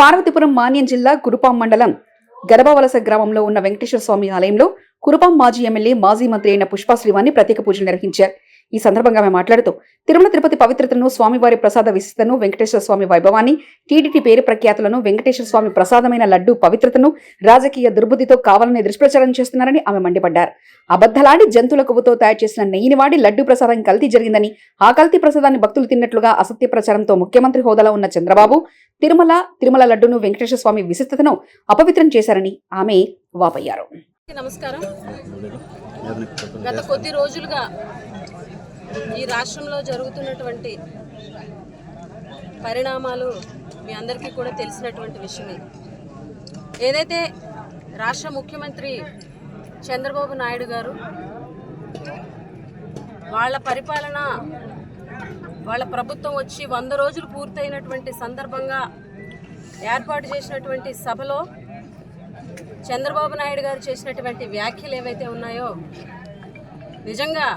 పార్వతీపురం మాన్యం జిల్లా కురుపాం మండలం గరబవలస గ్రామంలో ఉన్న వెంకటేశ్వర స్వామి ఆలయంలో కురుపాం మాజీ ఎమ్మెల్యే మాజీ మంత్రి అయిన పుష్పశ్రీవాణి ప్రత్యేక పూజలు నిర్వహించారు. ఈ సందర్భంగా ఆమె మాట్లాడుతూ తిరుమల తిరుపతి పవిత్రతను స్వామివారి ప్రసాద విశిష్టను వెంకటేశ్వర స్వామి వైభవాన్ని టీడీటీ పేరు ప్రఖ్యాతులను వెంకటేశ్వర స్వామి ప్రసాదమైన లడ్డు పవిత్రతను రాజకీయ దుర్బుద్ధితో కావాలని దుష్ప్రచారం చేస్తున్నారని ఆమె మండిపడ్డారు. అబద్ధలాడి జంతువుల కొవ్వుతో తయారు చేసిన నెయ్యిని వాడి లడ్డు ప్రసాదం కల్తీ జరిగిందని ఆ కల్తీ ప్రసాదాన్ని భక్తులు తిన్నట్లుగా అసత్య ప్రచారంతో ముఖ్యమంత్రి హోదాలో ఉన్న చంద్రబాబు తిరుమల తిరుమల లడ్డును వెంకటేశ్వర స్వామి విశిష్టతను అపవిత్రం చేశారని ఆమె వాపయ్యారు. నమస్కారం. గత కొద్ది రోజులుగా ఈ రాష్ట్రంలో జరుగుతున్నటువంటి పరిణామాలు మీ అందరికీ కూడా తెలిసినటువంటి విషయమే. ఏదైతే రాష్ట్ర ముఖ్యమంత్రి చంద్రబాబు నాయుడు గారు వాళ్ళ పరిపాలన వాళ్ళ ప్రభుత్వం వచ్చి వంద రోజులు పూర్తయినటువంటి సందర్భంగా ఏర్పాటు చేసినటువంటి సభలో చంద్రబాబు నాయుడు గారు చేసినటువంటి వ్యాఖ్యలు ఏవైతే ఉన్నాయో నిజంగా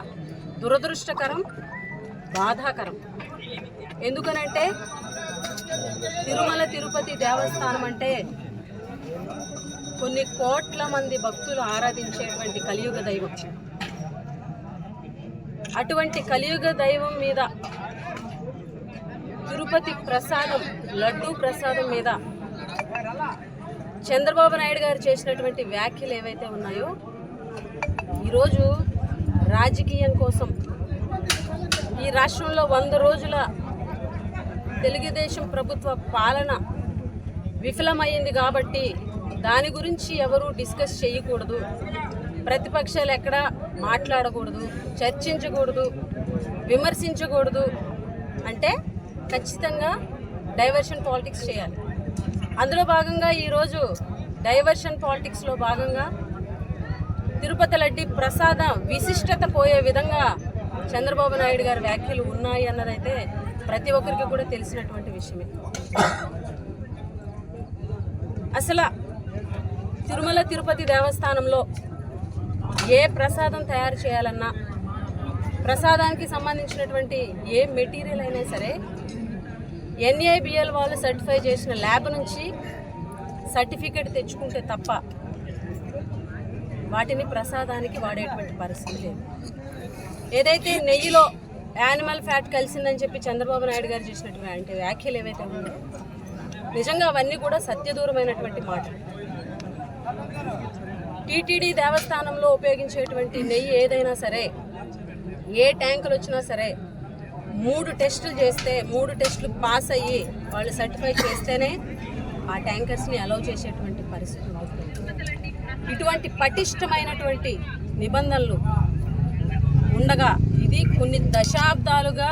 దురదృష్టకరం బాధాకరం. ఎందుకనంటే తిరుమల తిరుపతి దేవస్థానం అంటే కొన్ని కోట్ల మంది భక్తులు ఆరాధించేటువంటి కలియుగ దైవం. అటువంటి కలియుగ దైవం మీద తిరుపతి ప్రసాదం లడ్డూ ప్రసాదం మీద చంద్రబాబు నాయుడు గారు చేసినటువంటి వ్యాఖ్యలు ఏవైతే ఉన్నాయో ఈరోజు రాజకీయం కోసం ఈ రాష్ట్రంలో వంద రోజుల తెలుగుదేశం ప్రభుత్వ పాలన విఫలమైంది కాబట్టి దాని గురించి ఎవరు డిస్కస్ చేయకూడదు. ప్రతిపక్షాలు ఎక్కడ మాట్లాడకూడదు చర్చించకూడదు విమర్శించకూడదు. అంటే ఖచ్చితంగా డైవర్షన్ పాలిటిక్స్ చేయాలి. అందులో భాగంగా ఈరోజు డైవర్షన్ పాలిటిక్స్లో భాగంగా తిరుపతి లడ్డి ప్రసాద విశిష్టత పోయే విధంగా చంద్రబాబు నాయుడు గారి వ్యాఖ్యలు ఉన్నాయి అన్నదైతే ప్రతి ఒక్కరికి కూడా తెలిసినటువంటి విషయమే. అసలు తిరుమల తిరుపతి దేవస్థానంలో ఏ ప్రసాదం తయారు చేయాలన్నా ప్రసాదానికి సంబంధించినటువంటి ఏ మెటీరియల్ అయినా సరే ఎన్ఏబిఎల్ వాళ్ళు సర్టిఫై చేసిన ల్యాబ్ నుంచి సర్టిఫికేట్ తెచ్చుకుంటే తప్ప వాటిని ప్రసాదానికి వాడేటువంటి పరిస్థితి లేదు. ఏదైతే నెయ్యిలో యానిమల్ ఫ్యాట్ కలిసిందని చెప్పి చంద్రబాబు నాయుడు గారు చేసినటువంటి వ్యాఖ్యలు ఏవైతే ఉన్నాయో నిజంగా అవన్నీ కూడా సత్యదూరమైనటువంటి మాటలు. టీటీడీ దేవస్థానంలో ఉపయోగించేటువంటి నెయ్యి ఏదైనా సరే ఏ ట్యాంకులు వచ్చినా సరే మూడు టెస్టులు చేస్తే మూడు టెస్టులు పాస్ అయ్యి వాళ్ళు సర్టిఫై చేస్తేనే ఆ ట్యాంకర్స్ని అలౌ చేసేటువంటి పరిస్థితి అవుతుంది ఇటువంటి పటిష్టమైనటువంటి నిబంధనలు ఉండగా ఇది కొన్ని దశాబ్దాలుగా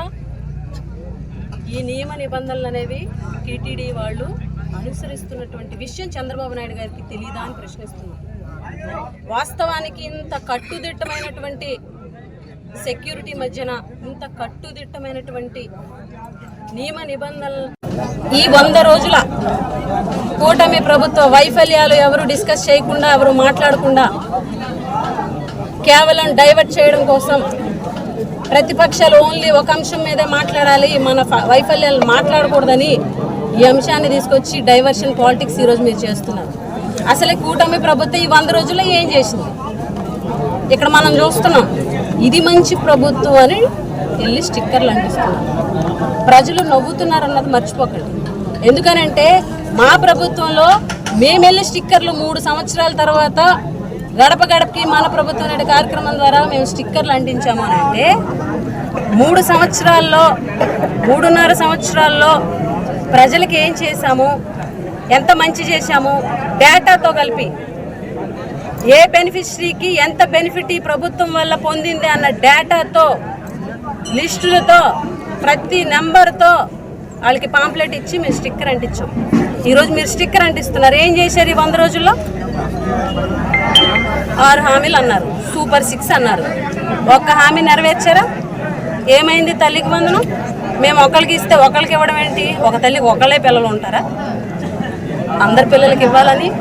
ఈ నియమ నిబంధనలు అనేవి టీటీడీ వాళ్ళు అనుసరిస్తున్నటువంటి విషయం చంద్రబాబు నాయుడు గారికి తెలియదా అని ప్రశ్నిస్తున్నాం. వాస్తవానికి ఇంత కట్టుదిట్టమైనటువంటి సెక్యూరిటీ మధ్యన ఇంత కట్టుదిట్టమైనటువంటి నియమ నిబంధనలు. ఈ వంద రోజుల కూటమి ప్రభుత్వ వైఫల్యాలు ఎవరు డిస్కస్ చేయకుండా ఎవరు మాట్లాడకుండా కేవలం డైవర్ట్ చేయడం కోసం ప్రతిపక్షాలు ఓన్లీ ఒక అంశం మీదే మాట్లాడాలి మన ఫ- వైఫల్యాలు మాట్లాడకూడదని ఈ అంశాన్ని తీసుకొచ్చి డైవర్షన్ పాలిటిక్స్ ఈరోజు మీరు చేస్తున్నారు. అసలే కూటమి ప్రభుత్వం ఈ వంద రోజుల్లో ఏం చేసింది? ఇక్కడ మనం చూస్తున్నాం. ఇది మంచి ప్రభుత్వం అని వెళ్ళి స్టిక్కర్లు అంటిస్తున్నారు. ప్రజలు నవ్వుతున్నారు అన్నది మర్చిపోకండి. ఎందుకనంటే మా ప్రభుత్వంలో మేము వెళ్ళి స్టిక్కర్లు మూడు సంవత్సరాల తర్వాత గడప గడపకి మన ప్రభుత్వం అనే కార్యక్రమం ద్వారా మేము స్టిక్కర్లు అంటించాము అని అంటే మూడు సంవత్సరాల్లో మూడున్నర సంవత్సరాల్లో ప్రజలకి ఏం చేశాము? ఎంత మంచి చేశాము? డేటాతో కలిపి ఏ బెనిఫిషరీకి ఎంత బెనిఫిట్ ఈ ప్రభుత్వం వల్ల పొందింది అన్న డేటాతో లిస్టులతో ప్రతి నెంబర్తో వాళ్ళకి పాంప్లెట్ ఇచ్చి మేము స్టిక్కర్ అంటించాం. ఈరోజు మీరు స్టిక్కర్ అంటిస్తున్నారు. ఏం చేశారు ఈ వంద రోజుల్లో? ఆరు హామీలు అన్నారు. సూపర్ సిక్స్ అన్నారు. ఒక్క హామీ నెరవేర్చారా? ఏమైంది తల్లికి వందనం? మేము ఒకరికి ఇస్తే ఒకరికి ఇవ్వడం ఏంటి? ఒక తల్లికి ఒకళ్ళే పిల్లలు ఉంటారా? అందరి పిల్లలకి ఇవ్వాలని